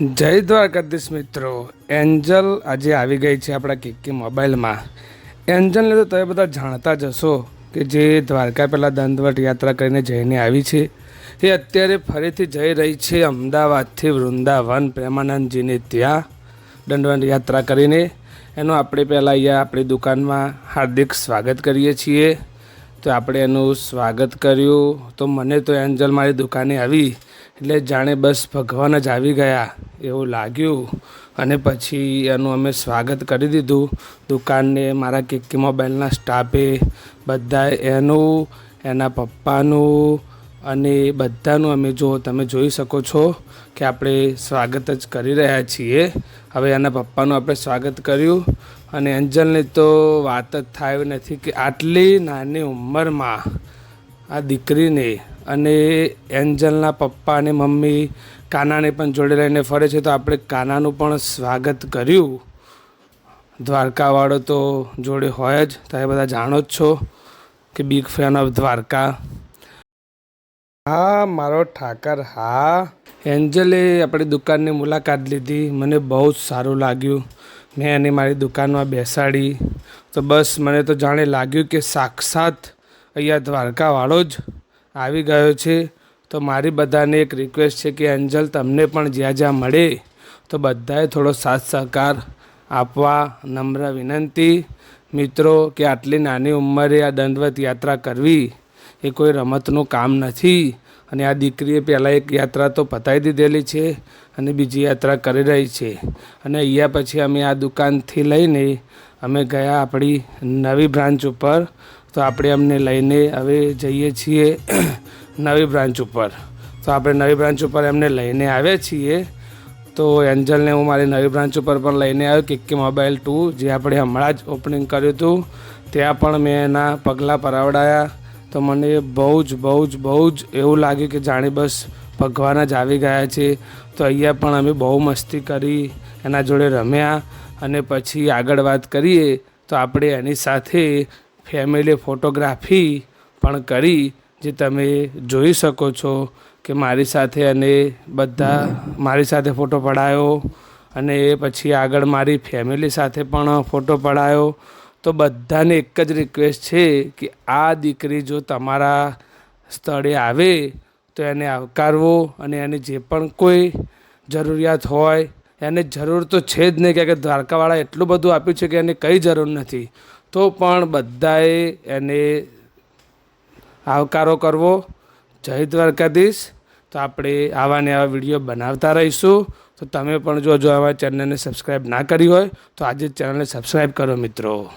જય દ્વારકાધીશ મિત્રો. એન્જલ આજે આવી ગઈ છે આપણા કિક્કી મોબાઈલમાં. એન્જલને તો તમે બધા જાણતા જ હશો કે જે દ્વારકા પહેલાં દંડવટ યાત્રા કરીને જઈને આવી છે. એ અત્યારે ફરીથી જઈ રહી છે અમદાવાદથી વૃંદાવન પ્રેમાનંદજીને ત્યાં દંડવટ યાત્રા કરીને. એનું આપણે પહેલાં અહીંયા આપણી દુકાનમાં હાર્દિક સ્વાગત કરીએ છીએ. તો આપણે એનું સ્વાગત કર્યું. તો મને તો એન્જલ મારી દુકાને આવી. એટલે જાણે બસ ભગવાન જ આવી ગયા એવું લાગ્યું. અને પછી એનું અમે સ્વાગત કરી દીધું. દુકાનને, મારા કિક્કી મોબાઈલના સ્ટાફે બધા એનું, એના પપ્પાનું અને બધાનું અમે જો, તમે જોઈ શકો છો કે આપણે સ્વાગત જ કરી રહ્યા છીએ. હવે એના પપ્પાનું આપણે સ્વાગત કર્યું. અને એન્જલની તો વાત જ થાય નથી કે આટલી નાની ઉંમરમાં આ દીકરીને અને એન્જલના પપ્પા અને મમ્મી કાનાને પણ જોડે લઈને ફરે છે, તો આપણે કાનાનું પણ સ્વાગત કર્યું. દ્વારકાવાળો તો જોડે હોય જ તમે બધા જાણો જ છો કે બિગ ફેન ઓફ દ્વારકા. હા, મારો ઠાકર, હા. એન્જલે આપણી દુકાનની મુલાકાત લીધી, મને બહુ જ સારું લાગ્યું. મેં એને મારી દુકાનમાં બેસાડી. તો બસ, મને તો જાણે લાગ્યું કે સાક્ષાત અહીંયા દ્વારકાવાળો જ આવી ગયો છે. તો મારી બધાને એક રિક્વેસ્ટ છે કે એન્જલ તમને પણ જ્યાં જ્યાં મળે, તો બધાએ થોડો સાથ સહકાર આપવા નમ્ર વિનંતી. મિત્રો, કે આટલી નાની ઉંમરે આ દંડવત યાત્રા કરવી એ કોઈ રમતનું કામ નથી. અને આ દીકરીએ પહેલાં એક યાત્રા તો પતાવી દીધેલી છે અને બીજી યાત્રા કરી રહી છે. અને અહીંયા પછી અમે આ દુકાનથી લઈને અમે ગયા આપણી નવી બ્રાન્ચ ઉપર. તો આપણે અમને લઈને હવે જઈએ છીએ નવી બ્રાન્ચ ઉપર. તો આપણે નવી બ્રાન્ચ ઉપર એમને લઈને આવ્યા છીએ. તો એન્જલને હું મારી નવી બ્રાન્ચ ઉપર પણ લઈને આવ્યો, કિક્કી મોબાઈલ ટુ, જે આપણે હમણાં જ ઓપનિંગ કર્યું હતું. ત્યાં પણ મેં એના પગલાં પરાવડાયા. તો મને બહુ જ બહુ જ બહુ જ એવું લાગ્યું કે જાણે બસ ભગવાન જ આવી ગયા છે. તો અહીંયા પણ અમે બહુ મસ્તી કરી, એના જોડે રમ્યા અને પછી આગળ વાત કરીએ તો આપણે એની સાથે ફેમિલી ફોટોગ્રાફી પણ કરી, જે તમે જોઈ શકો છો કે મારી સાથે અને બધા મારી સાથે ફોટો પડાયો અને એ પછી આગળ મારી ફેમિલી સાથે પણ ફોટો પડાયો. તો બધાને એક જ રિક્વેસ્ટ છે કે આ દીકરી જો તમારા સ્થળે આવે તો એને આવકારવો અને એને જે પણ કોઈ જરૂરિયાત હોય, એને જરૂર તો છે જ નહીં કે દ્વારકાવાળા એટલું બધું આપ્યું છે કે એને કંઈ જરૂર નથી. તો પણ બધાએ એને આવકારો કરવો. જય દ્વારકાધીશ. તો આપણે આવા ને આવા વીડિયો બનાવતા રહીશું. તો તમે પણ જો જો અમારા ચેનલને સબસ્ક્રાઈબ ના કરી હોય, તો આજે ચેનલને સબસ્ક્રાઈબ કરો મિત્રો.